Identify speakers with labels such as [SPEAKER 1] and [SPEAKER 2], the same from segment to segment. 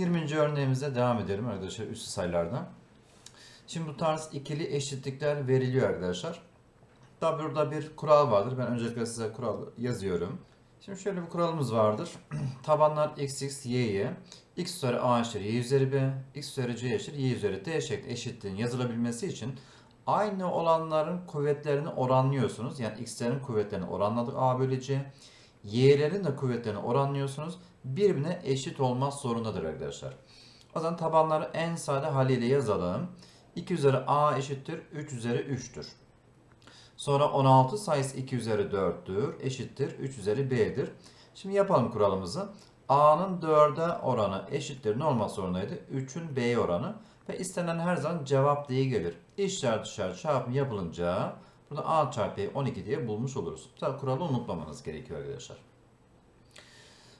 [SPEAKER 1] Şimdi 20. örneğimize devam edelim arkadaşlar üstü sayılardan. Şimdi bu tarz ikili eşitlikler veriliyor arkadaşlar. Tabi burada bir kural vardır. Ben öncelikle size kural yazıyorum. Şimdi şöyle bir kuralımız vardır. Tabanlar x x y y x üzeri a eşittir y üzeri b x üzeri c eşittir y üzeri d şeklinde eşitliğin yazılabilmesi için aynı olanların kuvvetlerini oranlıyorsunuz. Yani x'lerin kuvvetlerini oranladık a bölü c. Y'lerin de kuvvetlerini oranlıyorsunuz. Birbirine eşit olmak zorundadır arkadaşlar. O zaman tabanları en sade haliyle yazalım. 2 üzeri a eşittir 3 üzeri 3'tür. Sonra 16 sayısı 2 üzeri 4'tür. Eşittir 3 üzeri b'dir. Şimdi yapalım kuralımızı. a'nın 4'e oranı eşittir. Ne olmak zorundaydı? 3'ün b'ye oranı. Ve istenen her zaman cevap diye gelir. İşler dışarı çarpım yapılınca burada a çarpı b 12 diye bulmuş oluruz. Tabi kuralı unutmamanız gerekiyor arkadaşlar.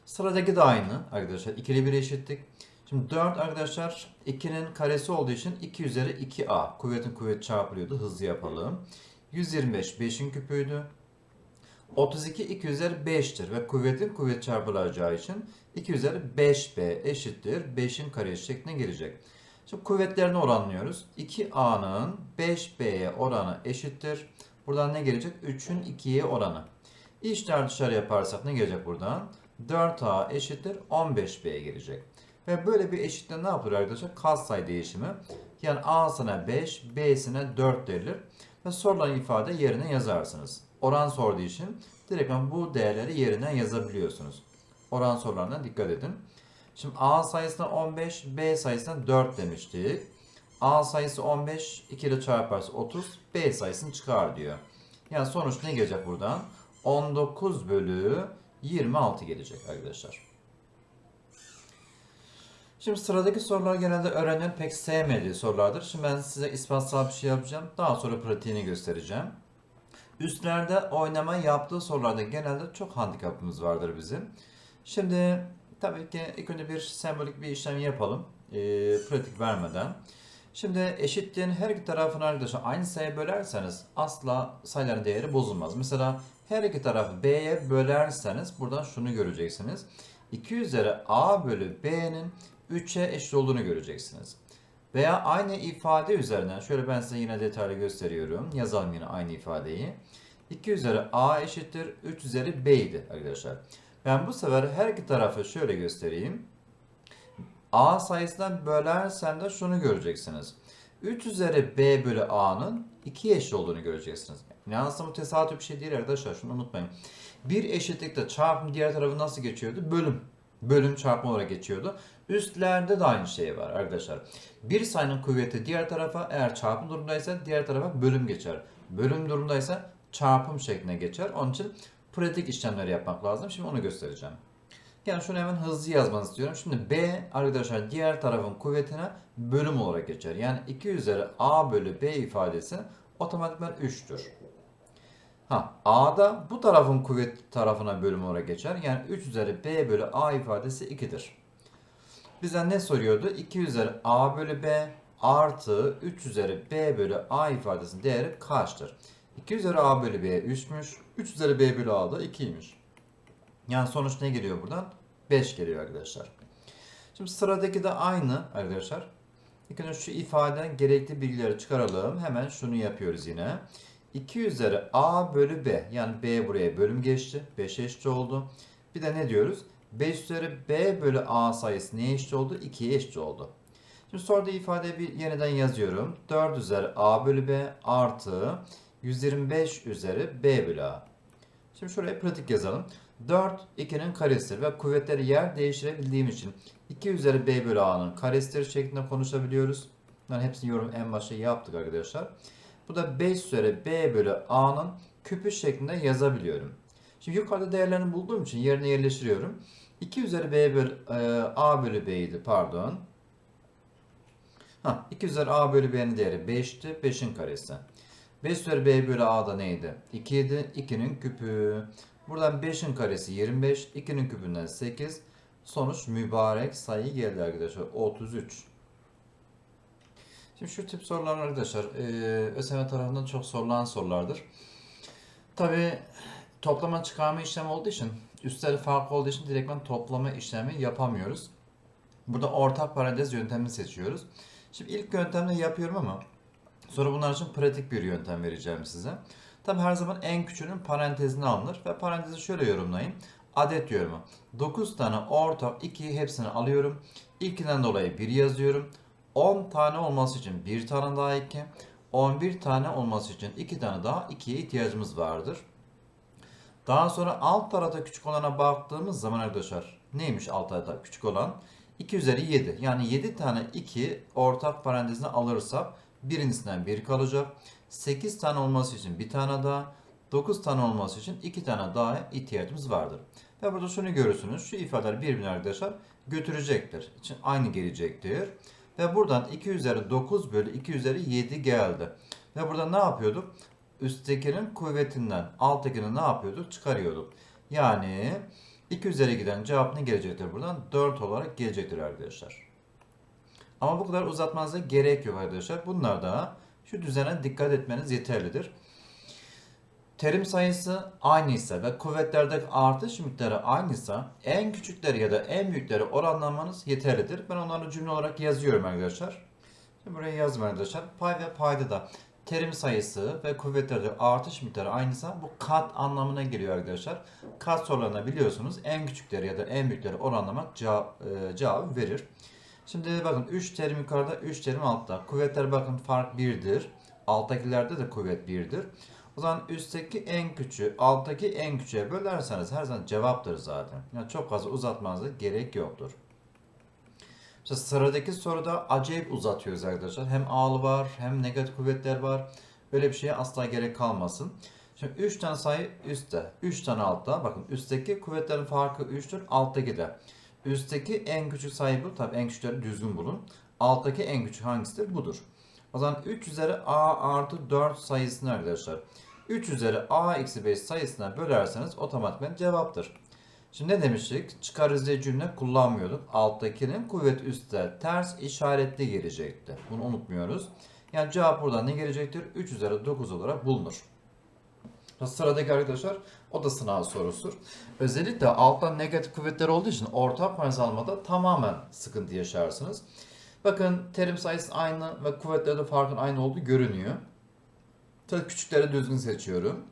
[SPEAKER 1] Sıradaki de aynı arkadaşlar. İkili bir eşitlik. Şimdi 4 arkadaşlar 2'nin karesi olduğu için 2 üzeri 2a. Kuvvetin kuvvet çarpılıyordu. Hızlı yapalım. 125 5'in küpüydü. 32 2 üzeri 5'tir ve kuvvetin kuvvet çarpılacağı için 2 üzeri 5b eşittir 5'in karesi şeklinde gelecek. Şimdi kuvvetlerini oranlıyoruz. 2a'nın 5b'ye oranı eşittir. Buradan ne gelecek? 3'ün 2'ye oranı. İşler dışarı yaparsak ne gelecek buradan? 4a eşittir 15b gelecek. Ve böyle bir eşitle ne yapılır arkadaşlar? Katsayı değişimi. Yani a'sına 5, b'sine 4 verilir. Ve sorulan ifade yerine yazarsınız. Oran sorduğu için direkt bu değerleri yerine yazabiliyorsunuz. Oran sorularına dikkat edin. Şimdi A sayısına 15, B sayısına 4 demiştik. A sayısı 15, 2 ile çarparsa 30, B sayısını çıkar diyor. Yani sonuç ne gelecek buradan? 19 bölü 26 gelecek arkadaşlar. Şimdi sıradaki sorular genelde öğrencilerin pek sevmediği sorulardır. Şimdi ben size ispatsal bir şey yapacağım. Daha sonra pratiğini göstereceğim. Üstlerde oynama yaptığı sorularda genelde çok handikapımız vardır bizim. Şimdi tabii ki ilk önce bir sembolik bir işlem yapalım. E, pratik vermeden. Şimdi eşitliğin her iki tarafını arkadaşlar aynı sayıya bölerseniz asla sayıların değeri bozulmaz. Mesela her iki tarafı b'ye bölerseniz buradan şunu göreceksiniz. 2 üzeri a bölü b'nin 3'e eşit olduğunu göreceksiniz. Veya aynı ifade üzerinden şöyle ben size yine detaylı gösteriyorum. Yazalım yine aynı ifadeyi. 2 üzeri a eşittir 3 üzeri b idi arkadaşlar. Ben bu sefer her iki tarafı şöyle göstereyim. a sayısından bölersem de şunu göreceksiniz. 3 üzeri b bölü a'nın 2 eşit olduğunu göreceksiniz. Ne aslında bu tesadüf bir şey değil arkadaşlar şunu unutmayın. Bir eşitlikte çarpım diğer tarafı nasıl geçiyordu? Bölüm. Bölüm çarpma olarak geçiyordu. Üstlerde de aynı şey var arkadaşlar. Bir sayının kuvveti diğer tarafa eğer çarpım durumdaysa diğer tarafa bölüm geçer. Bölüm durumdaysa çarpım şeklinde geçer. Onun için pratik işlemleri yapmak lazım. Şimdi onu göstereceğim. Yani şunu hemen hızlı yazmanızı istiyorum. Şimdi B arkadaşlar diğer tarafın kuvvetine bölüm olarak geçer. Yani 2 üzeri A bölü B ifadesi otomatikman 3'tür. Ha, A'da bu tarafın kuvvet tarafına bölüm olarak geçer. Yani 3 üzeri B bölü A ifadesi 2'dir. Bizden ne soruyordu? 2 üzeri A bölü B artı 3 üzeri B bölü A ifadesinin değeri kaçtır? 2 üzeri A bölü B 3'müş. 3 üzeri B bölü A da 2'ymiş. Yani sonuç ne geliyor buradan? 5 geliyor arkadaşlar. Şimdi sıradaki de aynı arkadaşlar. İlk önce şu ifadeden gerekli bilgileri çıkaralım. Hemen şunu yapıyoruz yine. 2 üzeri A bölü B. Yani B buraya bölüm geçti. 5 eşit oldu. Bir de ne diyoruz? 5 üzeri B bölü A sayısı neye eşit oldu? 2'ye eşit oldu. Şimdi soruda ifadeyi bir yeniden yazıyorum. 4 üzeri A bölü B artı 125 üzeri B bölü A. Şimdi şuraya pratik yazalım. 4 2'nin karesidir ve kuvvetleri yer değiştirebildiğim için 2 üzeri B bölü A'nın karesidir şeklinde konuşabiliyoruz. Yani hepsini yorum en başta yaptık arkadaşlar. Bu da 5 üzeri B bölü A'nın küpü şeklinde yazabiliyorum. Şimdi yukarıda değerlerini bulduğum için yerine yerleştiriyorum. 2 üzeri B bölü e, A bölü B idi pardon. Ha, 2 üzeri A bölü B'nin değeri 5'ti. 5'in karesi. 5 üzeri B bölü A da neydi? 2 idi. 2'nin küpü. Buradan 5'in karesi 25. 2'nin küpünden 8. Sonuç mübarek sayı geldi arkadaşlar. 33. Şimdi şu tip sorular arkadaşlar e, ÖSYM tarafından çok sorulan sorulardır. Tabi toplama çıkarma işlemi olduğu için üstleri farklı olduğu için direktmen toplama işlemi yapamıyoruz. Burada ortak parantez yöntemini seçiyoruz. Şimdi ilk yöntemle yapıyorum ama sonra bunlar için pratik bir yöntem vereceğim size. Tabi her zaman en küçüğünün parantezine alınır ve parantezi şöyle yorumlayayım. Adet yorumu. 9 tane ortak 2'yi hepsini alıyorum. İlkinden dolayı 1 yazıyorum. 10 tane olması için bir tane daha 2. 11 tane olması için 2 tane daha 2'ye ihtiyacımız vardır. Daha sonra alt tarafta küçük olana baktığımız zaman arkadaşlar neymiş alt tarafta küçük olan? 2 üzeri 7. Yani 7 tane 2 ortak parantezine alırsak birincisinden 1 kalacak. 8 tane olması için bir tane daha. 9 tane olması için 2 tane daha ihtiyacımız vardır. Ve burada şunu görürsünüz. Şu ifadeler birbirine arkadaşlar götürecektir. için aynı gelecektir. Ve buradan 2 üzeri 9 bölü 2 üzeri 7 geldi. Ve burada ne yapıyorduk? Üsttekinin kuvvetinden alttakini ne yapıyorduk? Çıkarıyorduk. Yani 2 üzeri giden cevap ne gelecektir buradan? 4 olarak gelecektir arkadaşlar. Ama bu kadar uzatmanıza gerek yok arkadaşlar. Bunlar da şu düzene dikkat etmeniz yeterlidir. Terim sayısı aynıysa ve kuvvetlerdeki artış miktarı aynıysa en küçükleri ya da en büyükleri oranlamanız yeterlidir. Ben onları cümle olarak yazıyorum arkadaşlar. Şimdi buraya yazdım arkadaşlar. Pay ve payda da terim sayısı ve kuvvetlerde artış miktarı aynıysa bu kat anlamına geliyor arkadaşlar. Kat sorularında biliyorsunuz en küçükleri ya da en büyükleri oranlamak cevap, e, cevabı verir. Şimdi bakın 3 terim yukarıda 3 terim altta. Kuvvetler bakın fark 1'dir. Alttakilerde de kuvvet 1'dir. O zaman üstteki en küçüğü alttaki en küçüğe bölerseniz her zaman cevaptır zaten. Yani çok fazla uzatmanıza gerek yoktur. İşte sıradaki soruda acayip uzatıyoruz arkadaşlar. Hem ağlı var hem negatif kuvvetler var. Böyle bir şeye asla gerek kalmasın. Şimdi 3 tane sayı üstte, 3 tane altta. Bakın üstteki kuvvetlerin farkı 3'tür, alttaki de. Üstteki en küçük sayı bu. Tabii en küçükleri düzgün bulun. Alttaki en küçük hangisidir? Budur. O zaman 3 üzeri a artı 4 sayısını arkadaşlar 3 üzeri a eksi 5 sayısına bölerseniz otomatikman cevaptır. Şimdi ne demiştik? Çıkar hızlı cümle kullanmıyorduk. Alttakinin kuvvet üstte ters işaretli gelecekti. Bunu unutmuyoruz. Yani cevap buradan ne gelecektir? 3 üzeri 9 olarak bulunur. Sıradaki arkadaşlar o da sınav sorusudur. Özellikle alttan negatif kuvvetler olduğu için ortak parantez almada tamamen sıkıntı yaşarsınız. Bakın terim sayısı aynı ve kuvvetlerde farkın aynı olduğu görünüyor. Tabii küçükleri düzgün seçiyorum.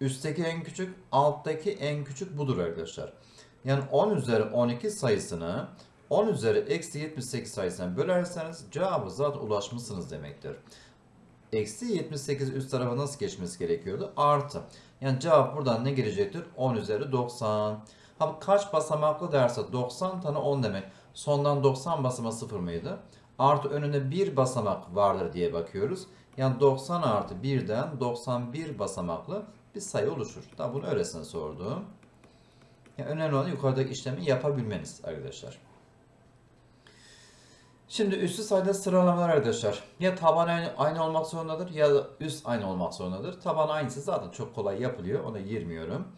[SPEAKER 1] Üstteki en küçük, alttaki en küçük budur arkadaşlar. Yani 10 üzeri 12 sayısını 10 üzeri eksi 78 sayısına bölerseniz cevabı zaten ulaşmışsınız demektir. Eksi 78 üst tarafa nasıl geçmesi gerekiyordu? Artı. Yani cevap buradan ne gelecektir? 10 üzeri 90. Ha kaç basamaklı derse 90 tane 10 demek. Sondan 90 basama 0 mıydı? Artı önünde bir basamak vardır diye bakıyoruz. Yani 90 artı 1'den 91 basamaklı bir sayı oluşur. Daha bunu öylesine sordum. Yani önemli olan yukarıdaki işlemi yapabilmeniz arkadaşlar. Şimdi üstü sayıda sıralamalar arkadaşlar. Ya taban aynı, aynı olmak zorundadır ya da üst aynı olmak zorundadır. Taban aynısı zaten çok kolay yapılıyor. Ona girmiyorum.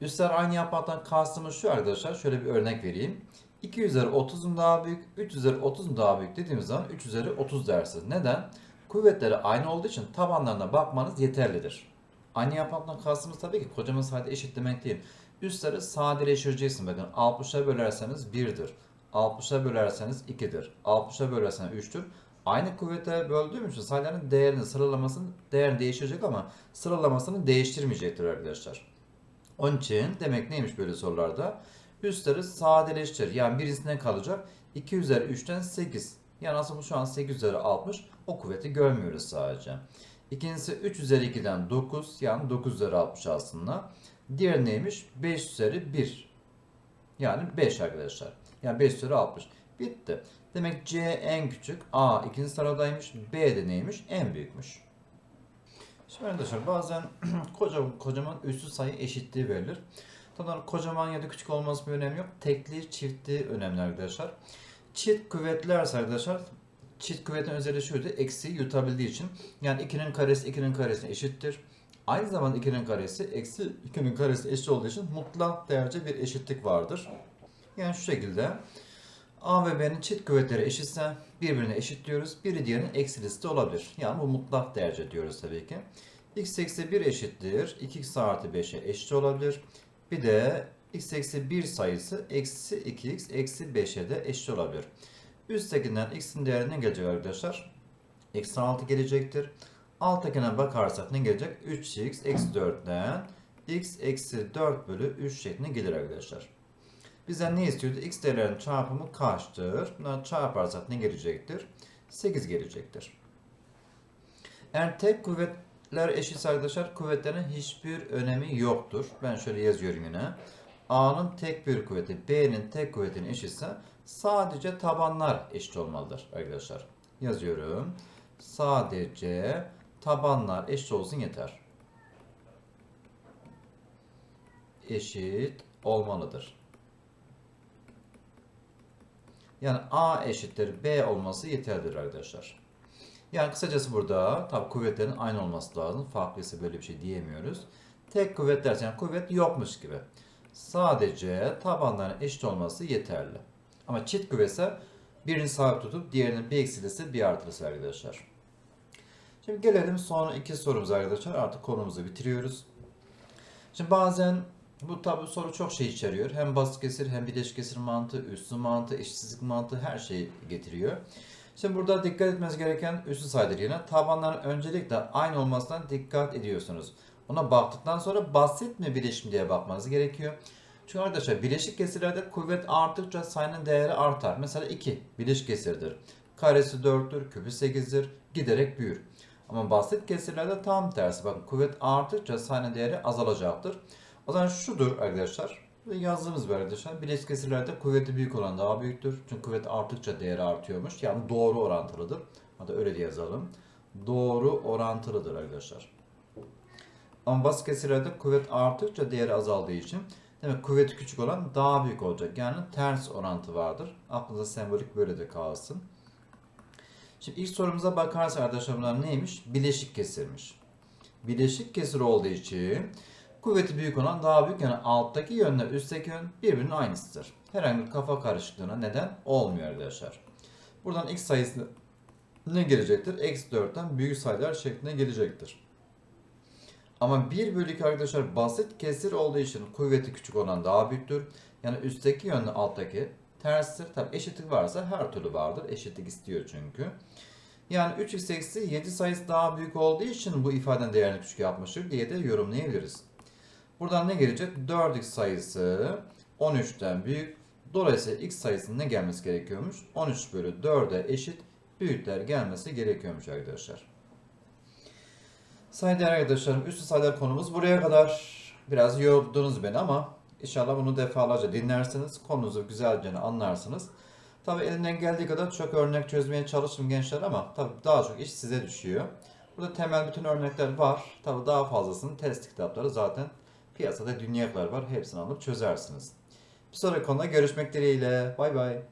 [SPEAKER 1] Üstler aynı yapmaktan kastımız şu arkadaşlar. Şöyle bir örnek vereyim. 2 üzeri 30'un daha büyük, 3 üzeri 30'un daha büyük dediğimiz zaman 3 üzeri 30 dersiniz. Neden? Kuvvetleri aynı olduğu için tabanlarına bakmanız yeterlidir. Aynı yapmaktan kastımız tabii ki kocaman sayıda eşit demek değil. Üstleri sadeleştireceksin bakın. 60'a bölerseniz 1'dir. 60'a bölerseniz 2'dir. 60'a bölerseniz 3'tür. Aynı kuvvete böldüğüm için sayıların değerini sıralamasının değerini değiştirecek ama sıralamasını değiştirmeyecektir arkadaşlar. Onun için demek neymiş böyle sorularda? Üstleri sadeleştir. Yani birisine kalacak. 2 üzeri 3'ten 8. Yani aslında şu an 8 üzeri 60. O kuvveti görmüyoruz sadece. İkincisi 3 üzeri 2'den 9. Yani 9 üzeri 60 aslında. Diğer neymiş? 5 üzeri 1. Yani 5 arkadaşlar. Yani 5 üzeri 60. Bitti. Demek C en küçük. A ikinci sıradaymış. B de neymiş? En büyükmüş. Şimdi arkadaşlar bazen kocaman, kocaman üstü sayı eşitliği verilir. Tabii kocaman ya da küçük olması bir önemi yok. Tekli, çiftli önemli arkadaşlar. Çift kuvvetlerse arkadaşlar çift kuvvetin özelliği şuydu. Eksiği yutabildiği için. Yani 2'nin karesi 2'nin karesine eşittir. Aynı zamanda 2'nin karesi eksi 2'nin karesi eşit olduğu için mutlak değerce bir eşitlik vardır. Yani şu şekilde A ve B'nin çift kuvvetleri eşitse birbirine eşitliyoruz. Biri diğerinin eksilisi de olabilir. Yani bu mutlak değerce diyoruz tabii ki. x eksi 1 eşittir. 2x artı 5'e eşit olabilir. Bir de x eksi 1 sayısı eksi 2x eksi 5'e de eşit olabilir. Üsttekinden x'in değeri ne gelecek arkadaşlar? Eksi 6 gelecektir. Alttakine bakarsak ne gelecek? 3x eksi 4'ten x eksi 4 bölü 3 şeklinde gelir arkadaşlar. Bizden ne istiyordu? X değerlerinin çarpımı kaçtır? Bunları çarparsak ne gelecektir? 8 gelecektir. Eğer tek kuvvetler eşitse arkadaşlar kuvvetlerin hiçbir önemi yoktur. Ben şöyle yazıyorum yine. A'nın tek bir kuvveti B'nin tek kuvvetinin eşitse sadece tabanlar eşit olmalıdır arkadaşlar. Yazıyorum. Sadece tabanlar eşit olsun yeter. Eşit olmalıdır. Yani A eşittir B olması yeterlidir arkadaşlar. Yani kısacası burada tabi kuvvetlerin aynı olması lazım. Farklıysa böyle bir şey diyemiyoruz. Tek kuvvet dersen yani kuvvet yokmuş gibi. Sadece tabanların eşit olması yeterli. Ama çift kuvvetse birini sabit tutup diğerinin bir eksilisi bir artılısı arkadaşlar. Şimdi gelelim son iki sorumuza arkadaşlar. Artık konumuzu bitiriyoruz. Şimdi bazen bu tabi soru çok şey içeriyor. Hem basit kesir hem bileşik kesir mantığı, üssü mantığı, eşitsizlik mantığı her şeyi getiriyor. Şimdi burada dikkat etmeniz gereken üssü sayıdır yine. Tabanların öncelikle aynı olmasına dikkat ediyorsunuz. Ona baktıktan sonra basit mi bileşik mi diye bakmanız gerekiyor. Çünkü arkadaşlar bileşik kesirlerde kuvvet arttıkça sayının değeri artar. Mesela 2 bileşik kesirdir. Karesi 4'tür, küpü 8'dir. Giderek büyür. Ama basit kesirlerde tam tersi. Bakın kuvvet arttıkça sayının değeri azalacaktır. O zaman şudur arkadaşlar. Yazdığımız bir arkadaşlar. Bileşik kesirlerde kuvveti büyük olan daha büyüktür. Çünkü kuvvet arttıkça değeri artıyormuş. Yani doğru orantılıdır. Hatta öyle de yazalım. Doğru orantılıdır arkadaşlar. Ama basit kesirlerde kuvvet arttıkça değeri azaldığı için demek kuvveti küçük olan daha büyük olacak. Yani ters orantı vardır. Aklınıza sembolik böyle de kalsın. Şimdi ilk sorumuza bakarsak arkadaşlar bunlar neymiş? Bileşik kesirmiş. Bileşik kesir olduğu için kuvveti büyük olan daha büyük yani alttaki yönle üstteki yön birbirinin aynısıdır. Herhangi bir kafa karışıklığına neden olmuyor arkadaşlar. Buradan x sayısı ne gelecektir? Eksi 4'ten büyük sayılar şeklinde gelecektir. Ama 1 bölü 2 arkadaşlar basit kesir olduğu için kuvveti küçük olan daha büyüktür. Yani üstteki yönle alttaki terstir. Tabi eşitlik varsa her türlü vardır. Eşitlik istiyor çünkü. Yani 3x eksi 7 sayısı daha büyük olduğu için bu ifadenin değerini küçük yapmıştır diye de yorumlayabiliriz. Buradan ne gelecek? 4x sayısı 13'ten büyük. Dolayısıyla x sayısının ne gelmesi gerekiyormuş? 13 bölü 4'e eşit büyükler gelmesi gerekiyormuş arkadaşlar. Saygıdeğer arkadaşlarım üstü sayılar konumuz buraya kadar. Biraz yordunuz beni ama inşallah bunu defalarca dinlersiniz. Konunuzu güzelce anlarsınız. Tabi elimden geldiği kadar çok örnek çözmeye çalıştım gençler ama tabi daha çok iş size düşüyor. Burada temel bütün örnekler var. Tabi daha fazlasını test kitapları zaten piyasada dünya var. Hepsini alıp çözersiniz. Bir sonraki konuda görüşmek dileğiyle. Bay bay.